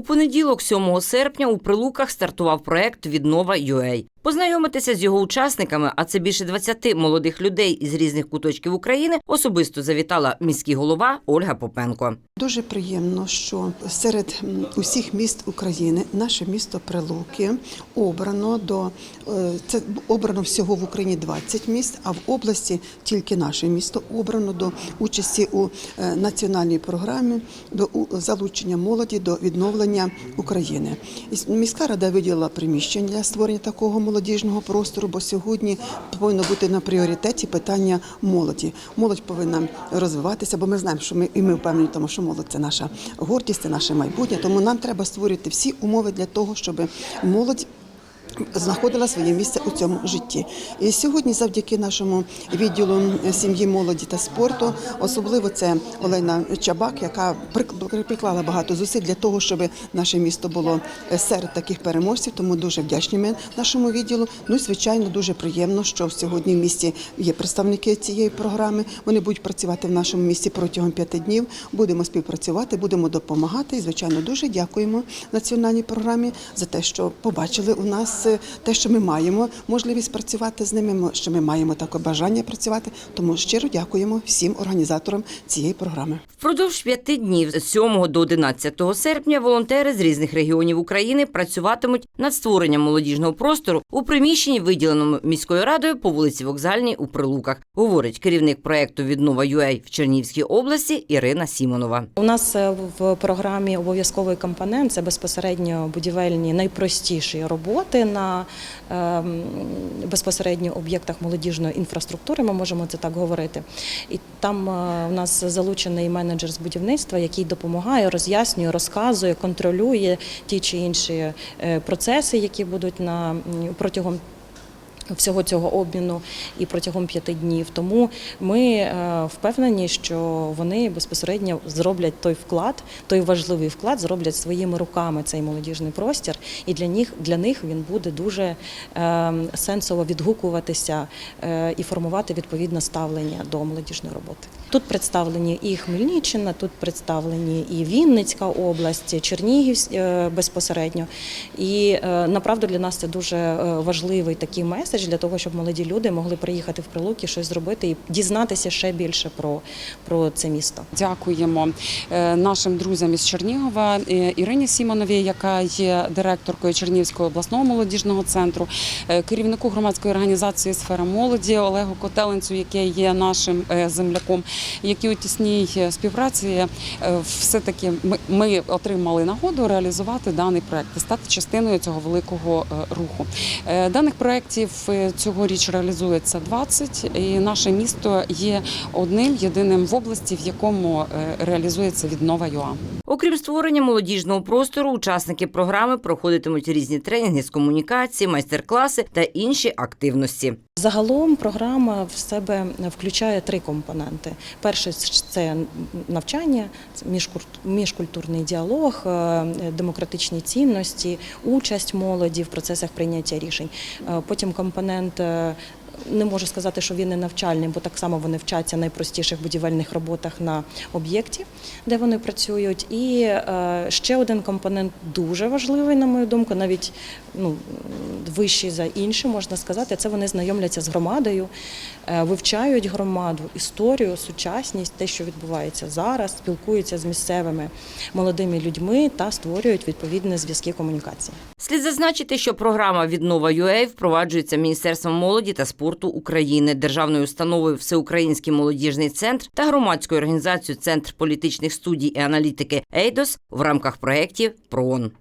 У понеділок, 7 серпня, у Прилуках стартував проект Віднова UA. Познайомитися з його учасниками, а це більше 20 молодих людей із різних куточків України, особисто завітала міський голова Ольга Попенко. Дуже приємно, що серед усіх міст України наше місто Прилуки обрано до е, це обрано всього в Україні 20 міст, а в області тільки наше місто обрано до участі у е, національній програмі до залучення молоді до відновлення України. Міська рада виділила приміщення для створення такого молодіжного простору, бо сьогодні повинно бути на пріоритеті питання молоді. Молодь повинна розвиватися, бо ми знаємо, що ми і ми впевнені, тому що молодь це наша гордість, це наше майбутнє. Тому нам треба створити всі умови для того, щоб молодь. Знаходила своє місце у цьому житті, і сьогодні, завдяки нашому відділу сім'ї, молоді та спорту, особливо це Олена Чабак, яка прик- приклала багато зусиль для того, щоб наше місто було е, серед таких переможців. Тому дуже вдячні ми нашому відділу. Ну і звичайно, дуже приємно, що сьогодні в місті є представники цієї програми. Вони будуть працювати в нашому місті протягом п'яти днів. Будемо співпрацювати, будемо допомагати. І звичайно, дуже дякуємо національній програмі за те, що побачили у нас е, те, що ми маємо можливість працювати з ними. Що ми маємо таке бажання працювати. Тому щиро дякуємо всім організаторам цієї програми. Впродовж п'яти днів з 7 до 11 серпня волонтери з різних регіонів України працюватимуть над створенням молодіжного простору у приміщенні, виділеному міською радою по вулиці Вокзальній у Прилуках, говорить керівник проекту Віднова UA в Чернігівській області Ірина Сімонова. У нас е, в програмі обов'язковий компонент це безпосередньо будівельні найпростіші роботи на ем, безпосередньо об'єктах молодіжної інфраструктури. Ми можемо це так говорити. І там е, у нас залучений менеджер з будівництва, який допомагає, роз'яснює, розказує, контролює ті чи інші е, процеси, які будуть на протягом всього цього обміну і протягом п'яти днів. Тому ми е, впевнені, що вони безпосередньо зроблять той вклад, той важливий вклад, зроблять своїми руками цей молодіжний простір, і для них для них він буде дуже е, сенсово відгукуватися е, і формувати відповідне ставлення до молодіжної роботи. Тут представлені і Хмельниччина, тут представлені і Вінницька область, Чернігів безпосередньо. І направду для нас це дуже важливий такий меседж для того, щоб молоді люди могли приїхати в Прилуки, щось зробити і дізнатися ще більше про, про це місто. Дякуємо е, нашим друзям із Чернігова е, Ірині Сімоновій, яка є директоркою Чернігівського обласного молодіжного центру, е, керівнику громадської організації Сфера молоді Олегу Котеленцю, який є нашим земляком, які у тісній співпраці все таки ми, отримали нагоду реалізувати даний проект і стати частиною цього великого руху. Даних проєктів цьогоріч реалізується 20, і наше місто є одним єдиним в області, в якому е, реалізується віднова ЮА. Окрім створення молодіжного простору, учасники програми проходитимуть різні тренінги з комунікації, майстер-класи та інші активності. Загалом програма в себе включає три компоненти. Перший це навчання, міжкультурний діалог, е, демократичні цінності, участь молоді в процесах прийняття рішень. Е, Потім компонент. е, Не можу сказати, що він не навчальний, бо так само вони вчаться найпростіших будівельних роботах на об'єкті, де вони працюють. І е, ще один компонент дуже важливий, на мою думку, навіть ну, вищий за інші, можна сказати, це вони знайомляться з громадою, вивчають громаду, історію, сучасність, те, що відбувається зараз, спілкуються з місцевими молодими людьми та створюють відповідні зв'язки комунікації. Слід зазначити, що програма Віднова UA впроваджується Міністерством молоді та спорту України, державною установою Всеукраїнський молодіжний центр та громадською організацією Центр політичних студій і аналітики ЕЙДОС в рамках проєктів ПРООН.